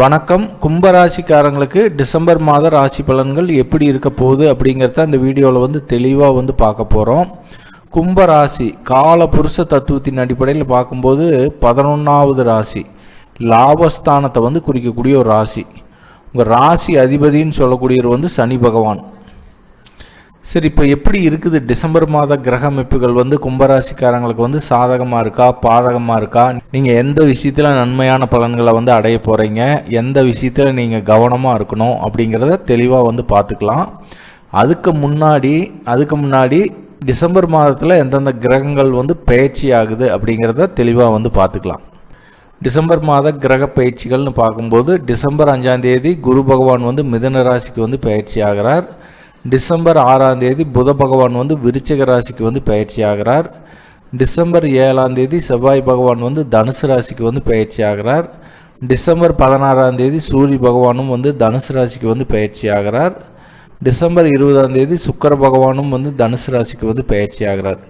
வணக்கம். கும்பராசிக்காரங்களுக்கு டிசம்பர் மாத ராசி பலன்கள் எப்படி இருக்க போகுது அப்படிங்கிறத இந்த வீடியோவில் வந்து தெளிவாக வந்து பார்க்க போகிறோம் கும்பராசி கால புருஷ தத்துவத்தின் அடிப்படையில் பார்க்கும்போது பதினொன்றாவது ராசி லாபஸ்தானத்தை வந்து குறிக்கக்கூடிய ஒரு ராசி. உங்கள் ராசி அதிபதின்னு சொல்லக்கூடியவர் வந்து சனி பகவான். சரி இப்போ எப்படி இருக்குது? டிசம்பர் மாத கிரக அமைப்புகள் வந்து கும்பராசிக்காரங்களுக்கு வந்து சாதகமாக இருக்கா? பாதகமாக இருக்கா? நீங்கள் எந்த விஷயத்தில் நன்மையான பலன்களை வந்து அடைய போகிறீங்க எந்த விஷயத்தில் நீங்கள் கவனமாக இருக்கணும்? அப்படிங்கிறத தெளிவாக வந்து பார்த்துக்கலாம். அதுக்கு முன்னாடி அதுக்கு முன்னாடி டிசம்பர் மாதத்தில் எந்தெந்த கிரகங்கள் வந்து பயிற்சி ஆகுது அப்படிங்கிறத தெளிவாக வந்து பார்த்துக்கலாம். டிசம்பர் மாத கிரக பயிற்சிகள்னு பார்க்கும்போது டிசம்பர் அஞ்சாம் தேதி குரு பகவான் வந்து மிதன ராசிக்கு வந்து பயிற்சி ஆகிறார். டிசம்பர் ஆறாம் தேதி புத பகவான் வந்து விருச்சிக ராசிக்கு வந்து பயிற்சி ஆகிறார். டிசம்பர் ஏழாம் தேதி செவ்வாய் பகவான் வந்து தனுசு ராசிக்கு வந்து பயிற்சி ஆகிறார். டிசம்பர் பதினாறாம் தேதி சூரிய பகவானும் வந்து தனுசு ராசிக்கு வந்து பயிற்சி ஆகிறார். டிசம்பர் இருபதாம் தேதி சுக்கர பகவானும் வந்து தனுசு ராசிக்கு வந்து பயிற்சி ஆகிறார்.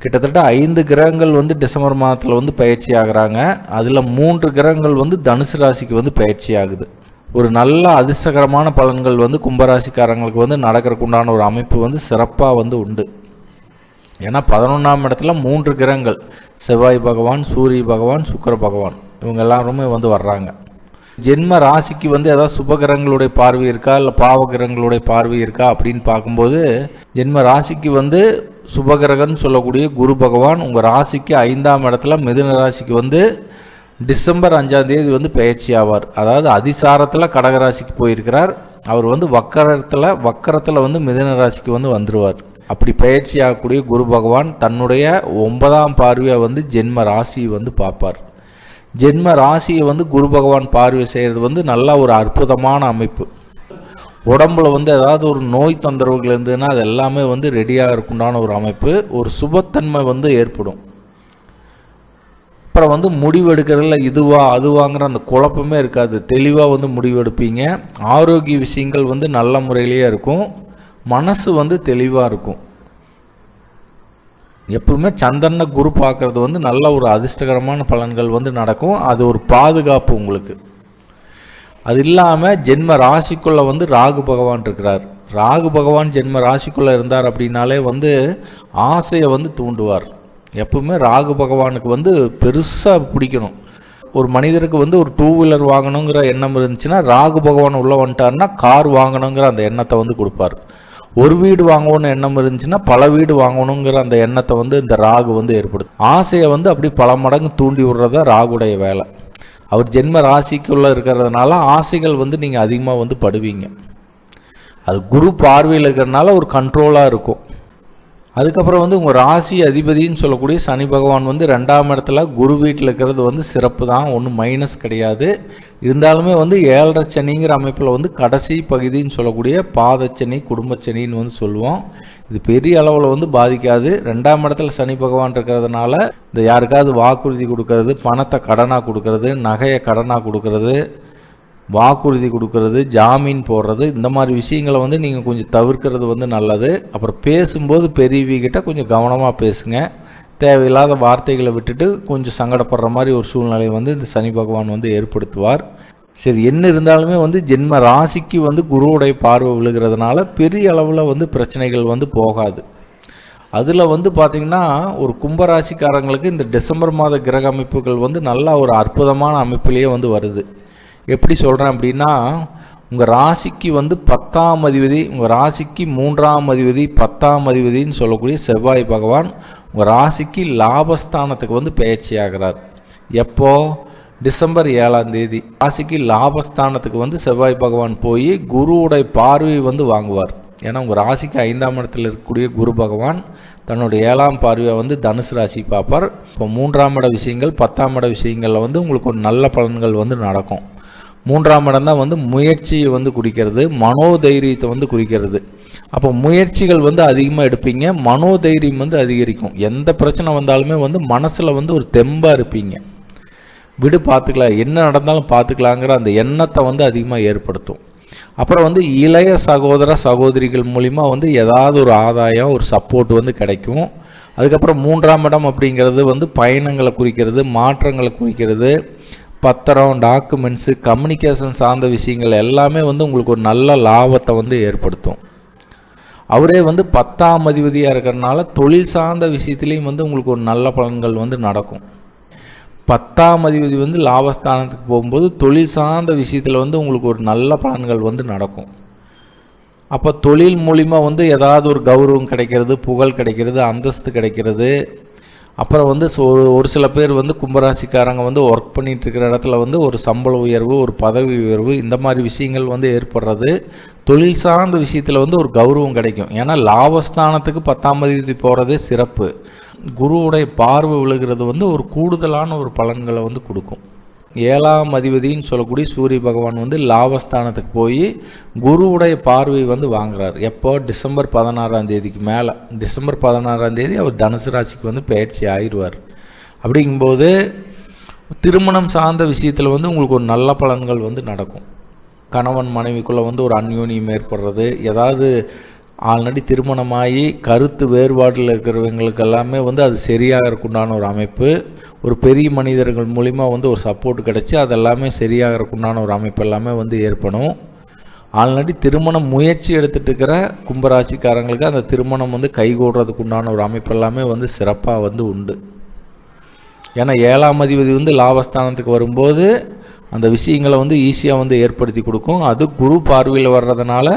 கிட்டத்தட்ட ஐந்து கிரகங்கள் வந்து டிசம்பர் மாதத்தில் வந்து பயிற்சி ஆகுறாங்க. அதில் மூன்று கிரகங்கள் வந்து தனுசு ராசிக்கு வந்து பயிற்சி ஆகுது. ஒரு நல்ல அதிர்ஷ்டகரமான பலன்கள் வந்து கும்பராசிக்காரங்களுக்கு வந்து நடக்கிறதுக்கு உண்டான ஒரு அமைப்பு வந்து சிறப்பாக வந்து உண்டு. ஏன்னா பதினொன்றாம் இடத்துல மூன்று கிரகங்கள். செவ்வாய் பகவான் சூரிய பகவான் சுக்கர பகவான். இவங்க எல்லாருமே வந்து வர்றாங்க. ஜென்ம ராசிக்கு வந்து ஏதாவது சுபகிரகங்களுடைய பார்வை இருக்கா? இல்லை பாவகிரகங்களுடைய பார்வை இருக்கா? அப்படின்னு பார்க்கும்போது ஜென்ம ராசிக்கு வந்து சுபகிரகன்னு சொல்லக்கூடிய குரு பகவான் உங்கள் ராசிக்கு ஐந்தாம் இடத்துல மிதுன ராசிக்கு வந்து டிசம்பர் அஞ்சாம் தேதி வந்து பயிற்சி ஆவார் அதாவது அதிசாரத்தில் கடகராசிக்கு போயிருக்கிறார். அவர் வந்து வக்கரத்தில் வக்கரத்தில் வந்து மிதன ராசிக்கு வந்து வந்துடுவார் அப்படி பயிற்சி ஆகக்கூடிய குரு பகவான் தன்னுடைய ஒன்பதாம் பார்வையை வந்து ஜென்ம ராசியை வந்து பார்ப்பார். ஜென்ம ராசியை வந்து குரு பகவான் பார்வை செய்கிறது வந்து நல்லா ஒரு அற்புதமான அமைப்பு. உடம்புல வந்து ஏதாவது ஒரு நோய் தொந்தரவுகள் இருந்ததுன்னா அது எல்லாமே வந்து ரெடியாக இருக்குண்டான ஒரு அமைப்பு. ஒரு சுபத்தன்மை வந்து ஏற்படும். அப்புறம் வந்து முடிவு எடுக்கிறதுல இதுவா அதுவாங்கிற அந்த குழப்பமே இருக்காது. தெளிவாக வந்து முடிவெடுப்பீங்க. ஆரோக்கிய விஷயங்கள் வந்து நல்ல முறையிலேயே இருக்கும். மனசு வந்து தெளிவாக இருக்கும். எப்பவுமே சந்திரனை குரு பார்க்கறது வந்து நல்ல ஒரு அதிர்ஷ்டகரமான பலன்கள் வந்து நடக்கும். அது ஒரு பாதுகாப்பு உங்களுக்கு. அது இல்லாமல் ஜென்ம ராசிக்குள்ளே வந்து ராகு பகவான் இருக்கிறார். ராகு பகவான் ஜென்ம ராசிக்குள்ளே இருந்தார் அப்படின்னாலே வந்து ஆசையை வந்து தூண்டுவார். எப்பவுமே ராகு பகவானுக்கு வந்து பெருசாக பிடிக்கணும். ஒரு மனிதருக்கு வந்து ஒரு டூ வீலர் வாங்கணுங்கிற எண்ணம் இருந்துச்சுன்னா ராகு பகவான் உள்ளே வந்துட்டார்னா கார் வாங்கணுங்கிற அந்த எண்ணத்தை வந்து கொடுப்பார். ஒரு வீடு வாங்கணும்னு எண்ணம் இருந்துச்சுன்னா பல வீடு வாங்கணுங்கிற அந்த எண்ணத்தை வந்து இந்த ராகு வந்து ஏற்படுத்தும். ஆசையை வந்து அப்படி பல மடங்கு தூண்டி விடுறதா ராகுடைய வேலை. அவர் ஜென்ம ராசிக்குள்ளே இருக்கிறதுனால ஆசைகள் வந்து நீங்கள் அதிகமாக வந்து படுவீங்க. அது குரு பார்வையில் இருக்கிறதுனால ஒரு கண்ட்ரோலாக இருக்கும். அதுக்கப்புறம் வந்து உங்கள் ராசி அதிபதின்னு சொல்லக்கூடிய சனி பகவான் வந்து ரெண்டாம் இடத்துல குரு வீட்டில் இருக்கிறது வந்து சிறப்பு தான் ஒன்றும் மைனஸ் கிடையாது. இருந்தாலுமே வந்து ஏழரை சனிங்கிற அமைப்பில் வந்து கடைசி பகுதின்னு சொல்லக்கூடிய பாதச்சனி குடும்பச்சனின்னு வந்து சொல்லுவோம். இது பெரிய அளவில் வந்து பாதிக்காது. ரெண்டாம் இடத்துல சனி பகவான் இருக்கிறதுனால இந்த யாருக்காவது வாக்குறுதி கொடுக்கறது பணத்தை கடனாக கொடுக்கறது நகையை கடனாக கொடுக்கறது வாக்குறுதி கொடுக்கறது ஜாமீன் போடுறது இந்த மாதிரி விஷயங்களை வந்து நீங்கள் கொஞ்சம் தவிர்க்கிறது வந்து நல்லது. அப்புறம் பேசும்போது பெரியவிகிட்ட கொஞ்சம் கவனமாக பேசுங்க. தேவையில்லாத வார்த்தைகளை விட்டுட்டு கொஞ்சம் சங்கடப்படுற மாதிரி ஒரு சூழ்நிலையை வந்து இந்த சனி பகவான் வந்து ஏற்படுத்துவார். சரி என்ன இருந்தாலுமே வந்து ஜென்ம ராசிக்கு வந்து குருவுடைய பார்வை விழுகிறதுனால பெரிய அளவில் வந்து பிரச்சனைகள் வந்து போகாது. அதில் வந்து பார்த்திங்கன்னா ஒரு கும்பராசிக்காரங்களுக்கு இந்த டிசம்பர் மாத கிரக அமைப்புகள் வந்து நல்லா ஒரு அற்புதமான அமைப்பிலேயே வந்து வருது. எப்படி சொல்கிறேன் அப்படின்னா உங்கள் ராசிக்கு வந்து பத்தாம் அதிபதி உங்கள் ராசிக்கு மூன்றாம் அதிபதி பத்தாம் அதிபதின்னு சொல்லக்கூடிய செவ்வாய் பகவான் உங்கள் ராசிக்கு லாபஸ்தானத்துக்கு வந்து பயிற்சி ஆகிறார். எப்போது டிசம்பர் ஏழாம் தேதி. ராசிக்கு லாபஸ்தானத்துக்கு வந்து செவ்வாய் பகவான் போய் குருவுடைய பார்வை வந்து வாங்குவார். ஏன்னா உங்கள் ராசிக்கு ஐந்தாம் இடத்தில் இருக்கக்கூடிய குரு பகவான் தன்னுடைய ஏழாம் பார்வையை வந்து தனுசு ராசி பார்ப்பார். இப்போ மூன்றாம் இட விஷயங்கள் பத்தாம் இட விஷயங்களில் வந்து உங்களுக்கு ஒரு நல்ல பலன்கள் வந்து நடக்கும். மூன்றாம் இடம் தான் வந்து முயற்சியை வந்து குறிக்கிறது மனோதைரியத்தை வந்து குறிக்கிறது. அப்போ முயற்சிகள் வந்து அதிகமாக எடுப்பீங்க மனோதைரியம் வந்து அதிகரிக்கும். எந்த பிரச்சனை வந்தாலுமே வந்து மனசில் வந்து ஒரு தெம்பாக இருப்பீங்க. விடு பார்த்துக்கலாம் என்ன நடந்தாலும் பார்த்துக்கலாங்கிற அந்த எண்ணத்தை வந்து அதிகமாக ஏற்படுத்தும். அப்புறம் வந்து இளைய சகோதர சகோதரிகள் மூலிமா வந்து ஏதாவது ஒரு ஆதாயம் ஒரு சப்போர்ட் வந்து கிடைக்கும். அதுக்கப்புறம் மூன்றாம் இடம் அப்படிங்கிறது வந்து பயணங்களை குறிக்கிறது மாற்றங்களை குறிக்கிறது. பத்திரம் டாக்குமெண்ட்ஸு கம்யூனிகேஷன் சார்ந்த விஷயங்கள் எல்லாமே வந்து உங்களுக்கு ஒரு நல்ல லாபத்தை வந்து ஏற்படுத்தும். அவரே வந்து பத்தாம் அதிபதியாக இருக்கிறனால தொழில் சார்ந்த விஷயத்துலேயும் வந்து உங்களுக்கு ஒரு நல்ல பலன்கள் வந்து நடக்கும். பத்தாம் அதிபதி வந்து லாபஸ்தானத்துக்கு போகும்போது தொழில் சார்ந்த விஷயத்தில் வந்து உங்களுக்கு ஒரு நல்ல பலன்கள் வந்து நடக்கும். அப்போ தொழில் மூலிமா வந்து ஏதாவது ஒரு கௌரவம் கிடைக்கிறது புகழ் கிடைக்கிறது அந்தஸ்து கிடைக்கிறது அப்புறம் வந்து ஒரு ஒரு சில பேர் வந்து கும்பராசிக்காரங்க வந்து ஒர்க் பண்ணிட்டு இருக்கிற இடத்துல வந்து ஒரு சம்பள உயர்வு ஒரு பதவி உயர்வு இந்த மாதிரி விஷயங்கள் வந்து ஏற்படுறது. தொழில் சார்ந்த விஷயத்தில் வந்து ஒரு கௌரவம் கிடைக்கும். ஏன்னா லாபஸ்தானத்துக்கு பத்தாம் தேதி போகிறதே சிறப்பு. குருவுடைய பார்வை விழுகிறது வந்து ஒரு கூடுதலான ஒரு பலன்களை வந்து கொடுக்கும். ஏழாம் அதிபதின்னு சொல்லக்கூடிய சூரிய பகவான் வந்து லாபஸ்தானத்துக்கு போய் குருவுடைய பார்வை வந்து வாங்குறார். எப்போ? டிசம்பர் பதினாறாம் தேதிக்கு மேலே. டிசம்பர் பதினாறாம் தேதி அவர் தனுசு ராசிக்கு வந்து பயிற்சி ஆயிடுவார். அப்படிங்கும்போது திருமணம் சார்ந்த விஷயத்தில் வந்து உங்களுக்கு ஒரு நல்ல பலன்கள் வந்து நடக்கும். கணவன் மனைவிக்குள்ளே வந்து ஒரு அந்யோன்யம் ஏற்படுறது. ஏதாவது ஆல்ரெடி திருமணமாகி கருத்து வேறுபாட்டில் இருக்கிறவங்களுக்கு எல்லாமே வந்து அது சரியாக இருக்குண்டான ஒரு அமைப்பு. ஒரு பெரிய மனிதர்கள் மூலிமா வந்து ஒரு சப்போர்ட் கிடச்சி அதெல்லாமே சரியாகிறக்குண்டான ஒரு அமைப்பு எல்லாமே வந்து ஏற்படும். ஆல்ரெடி திருமணம் முயற்சி எடுத்துகிட்டு இருக்கிற கும்பராசிக்காரங்களுக்கு அந்த திருமணம் வந்து கைகூடுறதுக்குண்டான ஒரு அமைப்பு எல்லாமே வந்து சிறப்பாக வந்து உண்டு. ஏன்னா ஏழாம் அதிபதி வந்து லாபஸ்தானத்துக்கு வரும்போது அந்த விஷயங்களை வந்து ஈஸியாக வந்து ஏற்படுத்தி கொடுக்கும். அது குரு பார்வையில் வர்றதுனால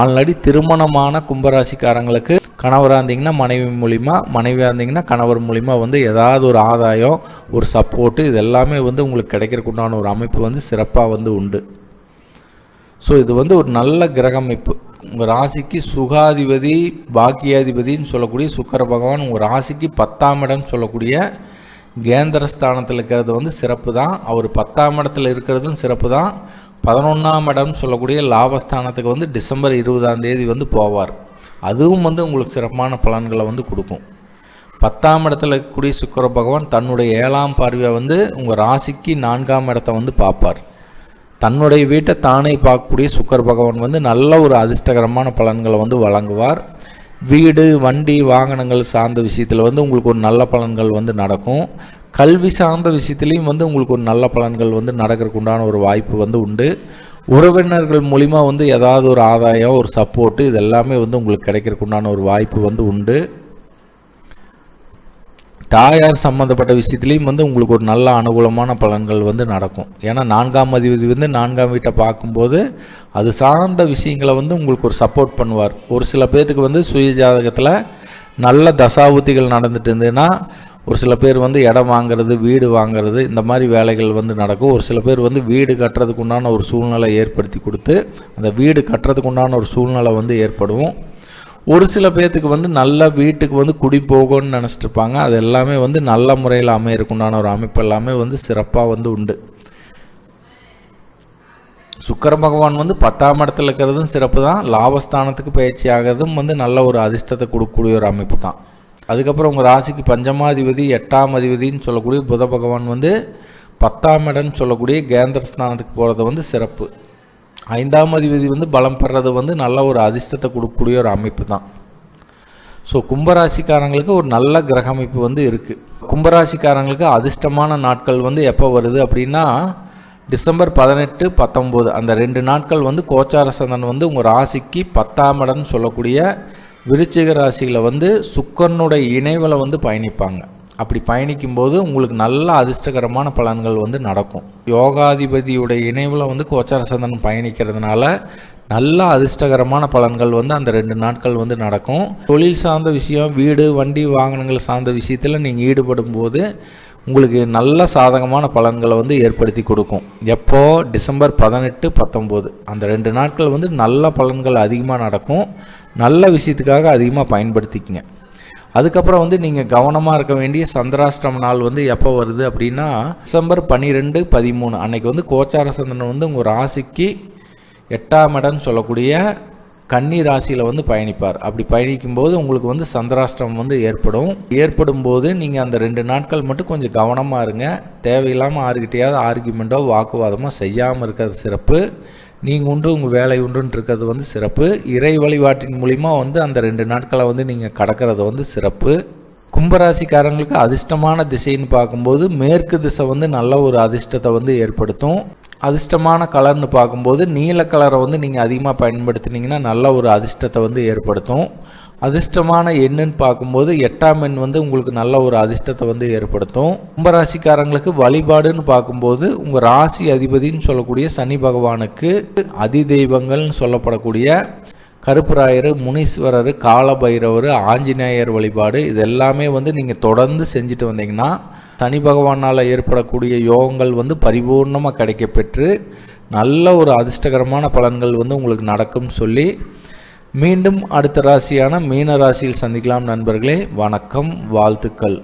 ஆல்ரெடி திருமணமான கும்பராசிக்காரங்களுக்கு கணவராக இருந்தீங்கன்னா மனைவி மூலிமா மனைவியாக இருந்தீங்கன்னா கணவர் மூலிமா வந்து ஏதாவது ஒரு ஆதாயம் ஒரு சப்போர்ட்டு இது எல்லாமே வந்து உங்களுக்கு கிடைக்கிறக்குண்டான ஒரு அமைப்பு வந்து சிறப்பாக வந்து உண்டு. ஸோ இது வந்து ஒரு நல்ல கிரக அமைப்பு. உங்கள் ராசிக்கு சுகாதிபதி பாக்கியாதிபதின்னு சொல்லக்கூடிய சுக்கர பகவான் உங்கள் ராசிக்கு பத்தாம் இடம்னு சொல்லக்கூடிய கேந்திர ஸ்தானத்தில் இருக்கிறது வந்து சிறப்பு தான் அவர் பத்தாம் இடத்துல இருக்கிறதும் சிறப்பு தான் பதினொன்றாம் இடம் சொல்லக்கூடிய லாபஸ்தானத்துக்கு வந்து டிசம்பர் இருபதாம் தேதி வந்து போவார். அதுவும் வந்து உங்களுக்கு சிறப்பான பலன்களை வந்து கொடுக்கும். பத்தாம் இடத்துல இருக்கக்கூடிய சுக்கர பகவான் தன்னுடைய ஏழாம் பார்வையை வந்து உங்கள் ராசிக்கு நான்காம் இடத்த வந்து பார்ப்பார். தன்னுடைய வீட்டை தானே பார்க்கக்கூடிய சுக்கர பகவான் வந்து நல்ல ஒரு அதிர்ஷ்டகரமான பலன்களை வந்து வழங்குவார். வீடு வண்டி வாகனங்கள் சார்ந்த விஷயத்தில் வந்து உங்களுக்கு ஒரு நல்ல பலன்கள் வந்து நடக்கும். கல்வி சார்ந்த விஷயத்துலேயும் வந்து உங்களுக்கு ஒரு நல்ல பலன்கள் வந்து நடக்கிறதுக்கு உண்டான ஒரு வாய்ப்பு வந்து உண்டு. உறவினர்கள் மூலிமா வந்து ஏதாவது ஒரு ஆதாயம் ஒரு சப்போர்ட்டு இது எல்லாமே வந்து உங்களுக்கு கிடைக்கிறதுக்கு உண்டான ஒரு வாய்ப்பு வந்து உண்டு. தாயார் சம்மந்தப்பட்ட விஷயத்துலேயும் வந்து உங்களுக்கு ஒரு நல்ல அனுகூலமான பலன்கள் வந்து நடக்கும். ஏன்னா நான்காம் அதிபதி வந்து நான்காம் வீட்டை பார்க்கும்போது அது சார்ந்த விஷயங்களை வந்து உங்களுக்கு ஒரு சப்போர்ட் பண்ணுவார். ஒரு சில பேர்த்துக்கு வந்து சுய ஜாதகத்தில் நல்ல தசாபுத்திகள் நடந்துட்டு இருந்ததுன்னா ஒரு சில பேர் வந்து இடம் வாங்குறது வீடு வாங்குறது இந்த மாதிரி வேலைகள் வந்து நடக்கும். ஒரு சில பேர் வந்து வீடு கட்டுறதுக்கு உண்டான ஒரு சூழ்நிலை ஏற்படுத்தி கொடுத்து அந்த வீடு கட்டுறதுக்கு உண்டான ஒரு சூழ்நிலை வந்து ஏற்படும். ஒரு சில பேர்த்துக்கு வந்து நல்ல வீட்டுக்கு வந்து குடி போகும்னு நினச்சிட்டு இருப்பாங்க. அது எல்லாமே வந்து நல்ல முறையில் அமையறதுக்குண்டான ஒரு அமைப்பு எல்லாமே வந்து சிறப்பாக வந்து உண்டு. சுக்கர பகவான் வந்து பத்தாம் இடத்துல இருக்கிறதும் சிறப்பு தான் லாபஸ்தானத்துக்கு பயிற்சி ஆகிறதும் வந்து நல்ல ஒரு அதிர்ஷ்டத்தை கொடுக்கக்கூடிய ஒரு அமைப்பு தான். அதுக்கப்புறம் உங்கள் ராசிக்கு பஞ்சமாதிபதி எட்டாம் அதிபதினு சொல்லக்கூடிய புத பகவான் வந்து பத்தாம் இடம்னு சொல்லக்கூடிய கேந்திர ஸ்தானத்துக்கு போகிறது வந்து சிறப்பு. ஐந்தாம் அதிபதி வந்து பலம் பெறது வந்து நல்ல ஒரு அதிர்ஷ்டத்தை கொடுக்கக்கூடிய ஒரு அமைப்பு தான். ஸோ கும்பராசிக்காரங்களுக்கு ஒரு நல்ல கிரக அமைப்பு வந்து இருக்குது கும்பராசிக்காரங்களுக்கு அதிர்ஷ்டமான நாட்கள் வந்து எப்போ வருது அப்படின்னா டிசம்பர் பதினெட்டு பத்தொம்போது அந்த ரெண்டு நாட்கள் வந்து கோச்சார சந்தன் வந்து உங்கள் ராசிக்கு பத்தாம் இடம்னு சொல்லக்கூடிய விருச்சிக ராசியில் வந்து சுக்கரனுடைய இணைவில் வந்து பயணிப்பாங்க. அப்படி பயணிக்கும்போது உங்களுக்கு நல்ல அதிர்ஷ்டகரமான பலன்கள் வந்து நடக்கும். யோகாதிபதியுடைய இணைவில் வந்து கோச்சார சந்தனம் பயணிக்கிறதுனால நல்ல அதிர்ஷ்டகரமான பலன்கள் வந்து அந்த ரெண்டு நாட்கள் வந்து நடக்கும். தொழில் சார்ந்த விஷயம் வீடு வண்டி வாகனங்கள் சார்ந்த விஷயத்தில் நீங்கள் ஈடுபடும் போது உங்களுக்கு நல்ல சாதகமான பலன்களை வந்து ஏற்படுத்தி கொடுக்கும். எப்போ? டிசம்பர் பதினெட்டு பத்தொம்போது. அந்த ரெண்டு நாட்கள் வந்து நல்ல பலன்கள் அதிகமாக நடக்கும். நல்ல விஷயத்துக்காக அதிகமாக பயன்படுத்திக்கங்க. அதுக்கப்புறம் வந்து நீங்கள் கவனமாக இருக்க வேண்டிய சந்திராஷ்டிரம நாள் வந்து எப்போ வருது அப்படின்னா டிசம்பர் பன்னிரெண்டு பதிமூணு. அன்னைக்கு வந்து கோச்சார சந்திரன் வந்து உங்கள் ராசிக்கு எட்டாம் இடம்னு சொல்லக்கூடிய கன்னி ராசியில் வந்து பயணிப்பார். அப்படி பயணிக்கும்போது உங்களுக்கு வந்து சந்திராஷ்டிரம் வந்து ஏற்படும். ஏற்படும் போது நீங்கள் அந்த ரெண்டு நாட்கள் மட்டும் கொஞ்சம் கவனமாக இருங்க. தேவையில்லாமல் ஆறுகிட்டையாவது ஆர்குமெண்ட்டோ வாக்குவாதமோ செய்யாமல் இருக்கிறது சிறப்பு. நீங்கள் உண்டு உங்கள் வேலை உண்டுன்னு இருக்கிறது வந்து சிறப்பு. இறை வழிபாட்டின் மூலிமா வந்து அந்த ரெண்டு நாட்களை வந்து நீங்கள் கடக்கிறது வந்து சிறப்பு. கும்பராசிக்காரங்களுக்கு அதிர்ஷ்டமான திசைன்னு பார்க்கும்போது மேற்கு திசை வந்து நல்ல ஒரு அதிர்ஷ்டத்தை வந்து ஏற்படுத்தும். அதிர்ஷ்டமான கலர்னு பார்க்கும்போது நீல கலரை வந்து நீங்கள் அதிகமாக பயன்படுத்தினீங்கன்னா நல்ல ஒரு அதிர்ஷ்டத்தை வந்து ஏற்படுத்தும். அதிர்ஷ்டமான எண்ணுன்னு பார்க்கும்போது எட்டாம் எண் வந்து உங்களுக்கு நல்ல ஒரு அதிர்ஷ்டத்தை வந்து ஏற்படுத்தும். கும்பராசிக்காரங்களுக்கு வழிபாடுன்னு பார்க்கும்போது உங்கள் ராசி அதிபதின்னு சொல்லக்கூடிய சனி பகவானுக்கு அதிதெய்வங்கள்னு சொல்லப்படக்கூடிய கருப்பராயர் முனீஸ்வரர் காலபைரவர் ஆஞ்சநேயர் வழிபாடு இது எல்லாமே வந்து நீங்கள் தொடர்ந்து செஞ்சுட்டு வந்தீங்கன்னா சனி பகவானால் ஏற்படக்கூடிய யோகங்கள் வந்து பரிபூர்ணமாக கிடைக்கப்பெற்று நல்ல ஒரு அதிர்ஷ்டகரமான பலன்கள் வந்து உங்களுக்கு நடக்கும்னு சொல்லி மீண்டும் அடுத்த ராசியான மீன ராசியில் சந்திக்கலாம் நண்பர்களே. வணக்கம் வாழ்த்துக்கள்.